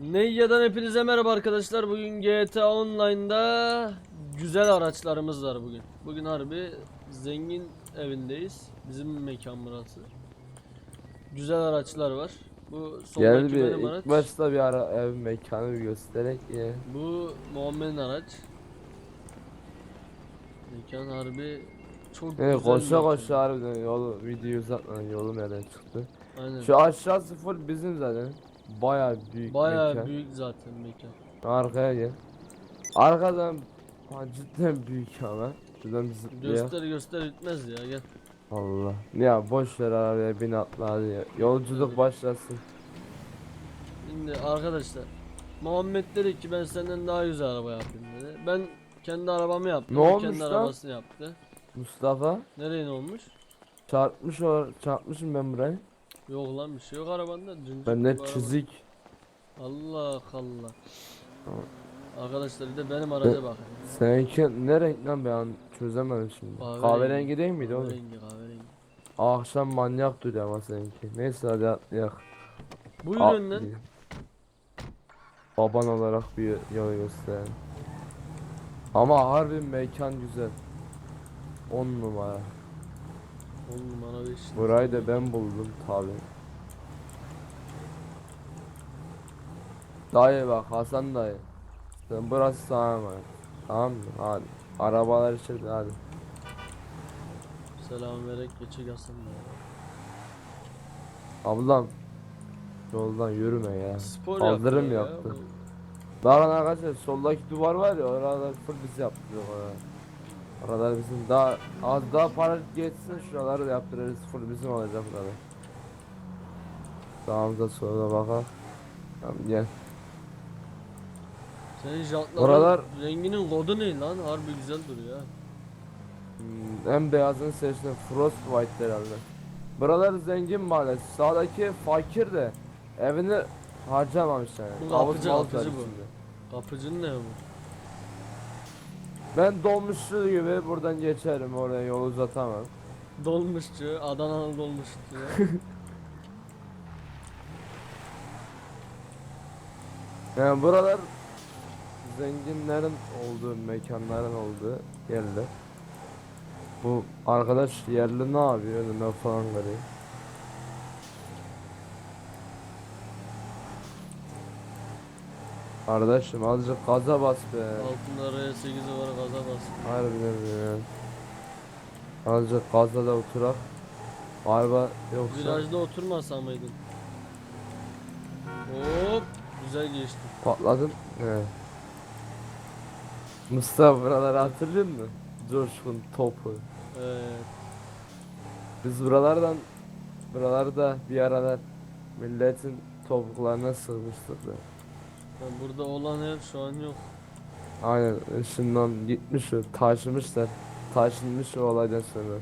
Neyya'dan hepinize merhaba arkadaşlar. Bugün GTA Online'da güzel araçlarımız var bugün. Bugün harbi zengin evindeyiz. Bizim mekan burası. Güzel araçlar var. Bu Gel soldaki bir benim araç. başta bir ara ev mekanı bir göstererek ya. Bu Muhammed'in araç. Mekan harbi çok Evet, güzel. koşa mekan. koşa harbiden yolu videoyu uzatmadan yolum nereden çıktı. Aynen. Şu aşağısı full bizim zaten. Baya büyük mekan. büyük zaten mekan. Arkaya gel. Arkadan ha, cidden büyük ama. Şuradan bir. Göster göster bitmez ya gel. Allah. Ya boş ver arabaya bin atla hadi ya. Yolculuk başlasın. Şimdi arkadaşlar Muhammed dedi ki ben senden daha güzel araba yapayım dedi. Ben kendi arabamı yaptım. Ne olmuş kendi lan? arabasını yaptı. Mustafa Nereye ne olmuş? çarpmış o çarpmışım ben burayı. Yok lan bir şey yok arabanda. Dün Bende çizik. Allah Allah. Arkadaşlar bir de benim araca bakın. Seninki ne renk lan ben çözemedim şimdi. Kahverengi. Kahverengi değil miydi oğlum? Kahverengi kahverengi. Akşam manyak duruyor ama seninki. Neyse hadi atlayak. Buyur At önden. diye. Baban olarak bir yol göster. Ama harbi mekan güzel. 10 numara. 10 numara 5. Burayı da ben buldum tabi. Dayı bak Hasan dayı. Sen burası sana emanet. Tamam mı? Hadi. Arabalar içeride hadi. Selam vererek geçecek aslında. Ablam. Yoldan yürüme ya. Spor Kaldırım yapıyor ya yaptı. Bakın arkadaşlar soldaki duvar var ya oralar full biz yaptık orada. Oralar bizim daha az daha para geçsin şuraları da yaptırırız full bizim olacak buralar. Sağımıza sola bakalım. Tamam gel. Senin jantların Oralar- renginin kodu ne lan? Harbi güzel duruyor ha. Hmm, en beyazını seçtim Frostbite herhalde. Buralar zengin mahallesi. Sağdaki fakir de evini harcamamış yani. Bu kapıcı, kapıcı bu. Kapıcının ne bu? Ben dolmuşçu gibi buradan geçerim oraya yol uzatamam. Dolmuşçu, Adanalı dolmuşçu ya. Yani buralar zenginlerin olduğu, mekanların olduğu yerler. Bu arkadaş yerli ne yapıyor? Ne falan garip. Kardeşim azıcık gaza bas be. Altında R8'i var gaza bas. Harbiden ya. Azıcık gazda da oturak. Araba yoksa Virajda oturmasa mıydın? Hop, güzel geçti. patladın. He. Mustafa buraları hatırlıyor musun? Coşkun topu. Evet. Biz buralardan buralarda bir aralar milletin topuklarına sığmıştık da. Burada olan ev şu an yok. Aynen ışından gitmiş o taşımışlar. Taşınmış o olaydan sonra.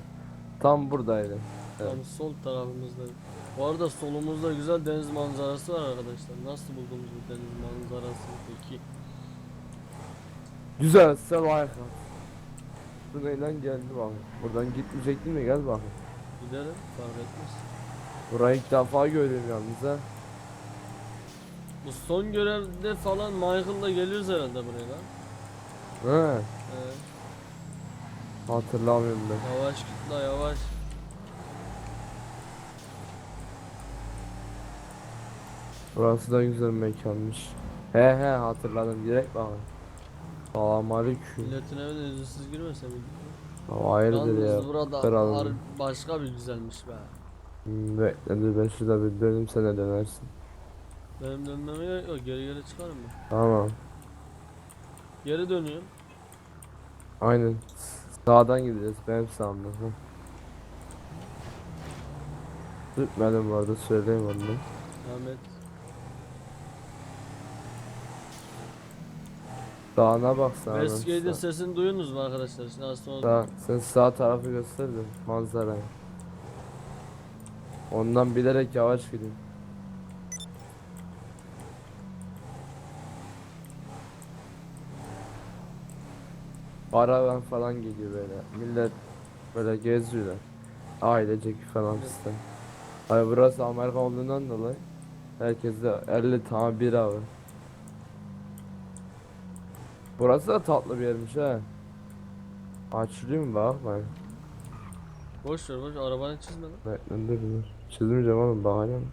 Tam buradaydı. Evet. Tam sol tarafımızda. Bu arada solumuzda güzel deniz manzarası var arkadaşlar. Nasıl buldunuz bu deniz manzarasını peki? Güzel sen. Bu neyle geldi bak. Buradan gitmeyecektin mi gel bak. Gidelim fark etmez. Burayı ilk defa görüyorum yalnız ha. Bu son görevde falan Michael'la geliyoruz herhalde buraya lan. He. Evet. Hatırlamıyorum ben. Yavaş git la yavaş. Burası da güzel mekanmış. He he hatırladım direkt bak. Selam aleyküm. Milletin evine izinsiz girmese miydik? Hayırdır ya. Yalnız burada kralım. har- başka bir güzelmiş be. Hmm, Bekledi ben şurada bir döneyim sen de dönersin. Benim dönmeme gerek yok geri geri çıkarım mı? Tamam. Geri dönüyorum. Aynen. Sağdan gideceğiz benim sağımda. Hı. Sürtmedim bu arada söyleyeyim onu. Ahmet. Sağına bak sağına. Westgate'in sesini duyuyorsunuz mu arkadaşlar? Şimdi sonra Sağ, sen sağ tarafı göster de manzarayı. Ondan bilerek yavaş gideyim. Araban falan geliyor böyle. Millet böyle geziyorlar. Ailecek falan işte. Ay burası Amerika olduğundan dolayı herkeste 50 tane bira var. Burası da tatlı bir yermiş ha. Açılıyor mu bak ben. Boş ver boş ver, arabanı çizme lan. Beklen dur. Çizmeyeceğim oğlum bakacağım.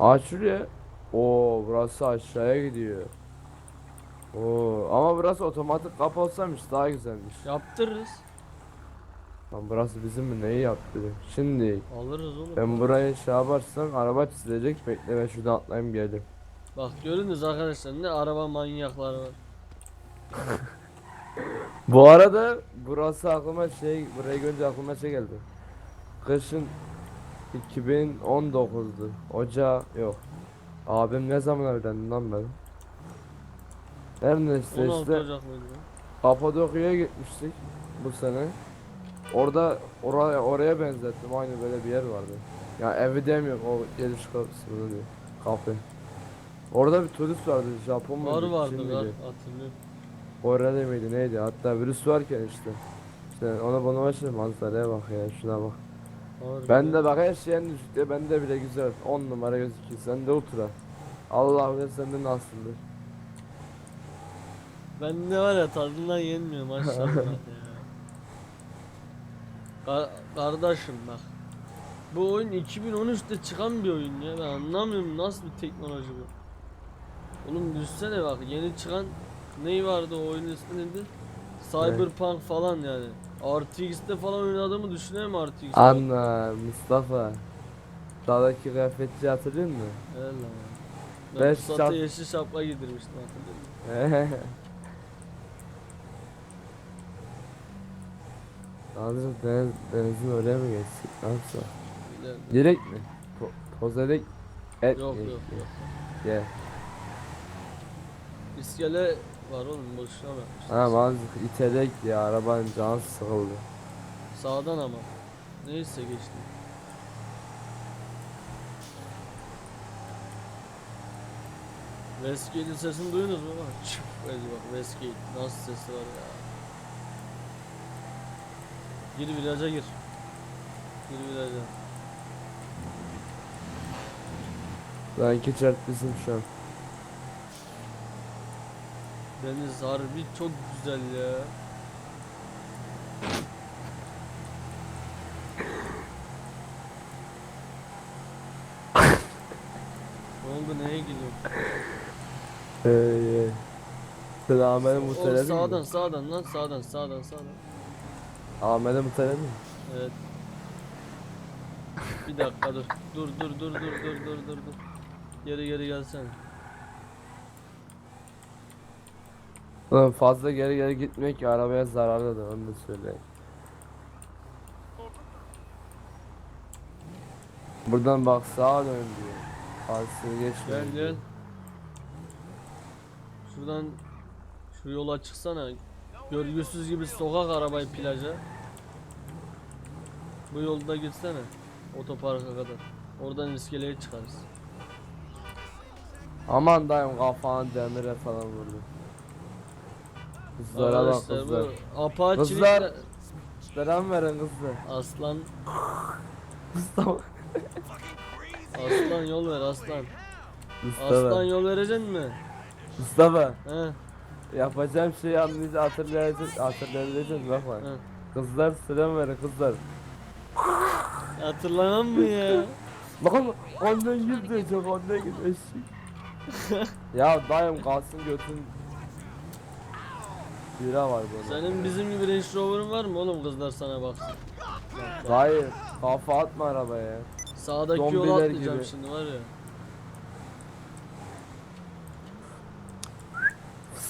Açılıyor. Oo burası aşağıya gidiyor. Oo ama burası otomatik kapı olsaymış daha güzelmiş. Yaptırırız. Lan burası bizim mi neyi yaptı? Şimdi Alırız oğlum. ben buraya şey yaparsam araba çizilecek bekle ben şuradan atlayayım geldim. Bak görünüz arkadaşlar ne araba manyakları var. Bu arada burası aklıma şey buraya görünce aklıma şey geldi. Kışın 2019'du. Ocağı yok. Abim ne zaman evlendi lan ben? Her neyse 16 işte Ocak mıydı? Kapadokya'ya gitmiştik bu sene. Orada oraya oraya benzettim aynı böyle bir yer vardı. Ya evi demiyorum o geliş kapısını diyor. Kafe. Orada bir turist vardı Japon muydu? Var Çin vardı miydi? var hatırlıyorum. Kore'de miydi neydi? Hatta virüs varken işte. İşte ona bana başladı manzaraya bak ya şuna bak. Var Ben de bak her şeyin düştü ben de bile güzel 10 numara gözüküyor sen de ultra. Allah bilir sende nasıldır. Ben de var ya tadından yenmiyor maşallah ya. Ka- kardeşim bak. Bu oyun 2013'te çıkan bir oyun ya. Ben anlamıyorum nasıl bir teknoloji bu. Oğlum düşsene bak yeni çıkan neyi vardı o oyunun ismi neydi? Cyberpunk falan yani. RTX'te falan oynadığımı düşünüyorum RTX'te. Anna Mustafa. Dağdaki kıyafetçi hatırlıyor musun? Helal. Ben Ben Pusat'a şap- yeşil şapka giydirmiştim hatırlıyor musun? Lazım deniz, denizin oraya mı geçsek? Nasıl? Direkt mi? Po Pozerek et Yok mi? yok yok. Ye. İskele var oğlum boşuna mı yapmışlar? Ha mazlık iterek ya arabanın canı sıkıldı. Sağdan ama. Neyse geçtim. Westgate'in sesini duydunuz mu? Çıf dedi bak Westgate nasıl sesi var ya. Gir viraja gir. Gir viraja. Sanki çarptısın şu an. Deniz harbi çok güzel ya. ne oldu neye? Eee. Sen Ahmet'e Oğlum sağdan sağdan lan sağdan sağdan sağdan. Ahmet'e mi? Evet. Bir dakika dur. Dur dur dur dur dur dur dur dur. Geri geri gelsene. Ulan fazla geri geri gitmek arabaya zararlıdır onu da söyleyeyim. Buradan bak sağa dön diyor. Karşısını geçme. Gel gel. Şuradan şu yola çıksana. Görgüsüz gibi sokak arabayı plaja. Bu yolda gitsene. Otoparka kadar. Oradan iskeleye çıkarız. Aman dayım kafanı demire falan vurdu. Kızlara bak Arkadaşlar kızlar. bu Kızlar. Selam verin kızlar. aslan Mustafa. aslan yol ver aslan. Mustafa. Aslan yol vereceksin mi? Mustafa. He. Yapacağım şeyi anlayınca hatırlayacaksın. Hatırlayacaksın bak bak. Kızlar selam verin kızlar. Hatırlamam mı ya? Bakın ondan gir diyecek ondan gir eşek. ya dayım kalsın götün. Bira var burada. Senin bizim gibi Range Rover'ın var mı oğlum kızlar sana baksın. Dayı kafa atma arabaya. Sağdaki yolu Zombiler atlayacağım gibi. şimdi var ya.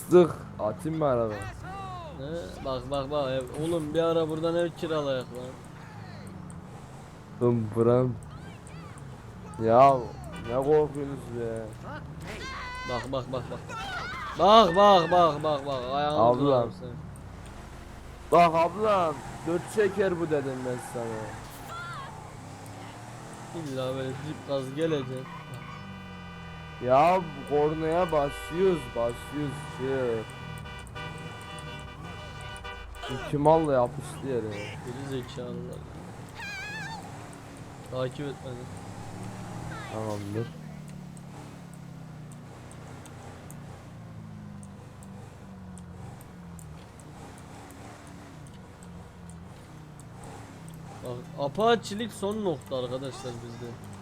Fıstık atayım mı araba? He? Bak bak bak ev- oğlum bir ara buradan ev kiralayak lan. Bım bıram. Ya ne korkuyorsunuz be? Bak bak bak bak. Bak bak bak bak bak ayağını Ablam. kırarım seni. Bak ablam dört şeker bu dedim ben sana. İlla böyle dip gaz gelecek. Ya kornaya basıyoruz basıyoruz çık. İki malla yapıştı yere. Geri zekalılar. Takip et. Tamamdır. Bak apaçilik son nokta arkadaşlar bizde.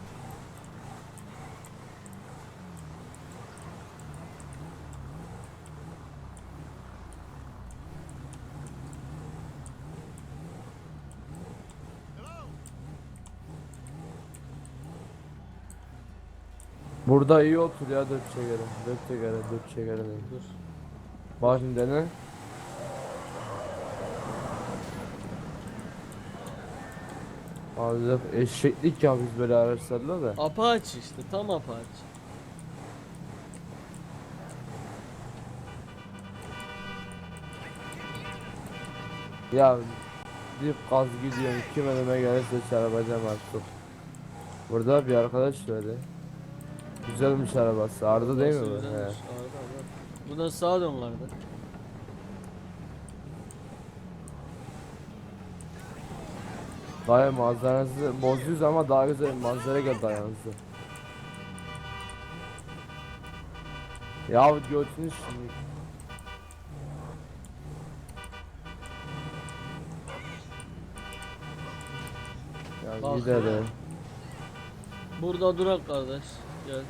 Burada iyi otur ya dört çekere. Dört çekere, dört çekere. Dur. Bak şimdi dene. Abi eşeklik ya biz böyle araçlarla da. Apache işte tam Apache. Ya bir gaz gidiyorum kim önüme gelirse çarpacağım artık. Burada bir arkadaş söyledi. Güzelmiş arabası. Arda değil mi bu? güzelmiş, He. Arda, Arda. Bu da sağa dön kardeş. Dayı manzaranızı bozuyoruz ama daha güzel manzara gel dayanızı. Ya götünü şimdi. Ya Bak gidelim. Burada durak kardeş. Gel.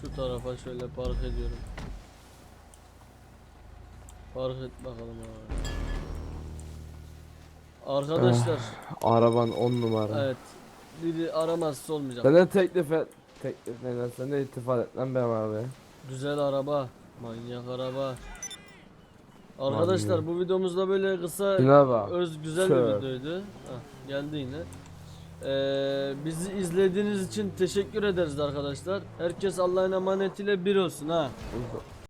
Şu tarafa şöyle park ediyorum. Park et bakalım abi. Arkadaşlar, Araban 10 numara. evet. Dili aramazsa olmayacak. Sen de teklif et. Teklif neden sen de iltifat et lan benim abi. Güzel araba, manyak araba. Arkadaşlar bu videomuzda böyle kısa bak. öz güzel Şöyle. bir videoydu. Hah, geldi yine. Ee, bizi izlediğiniz için teşekkür ederiz arkadaşlar. Herkes Allah'ın emanetiyle bir olsun ha.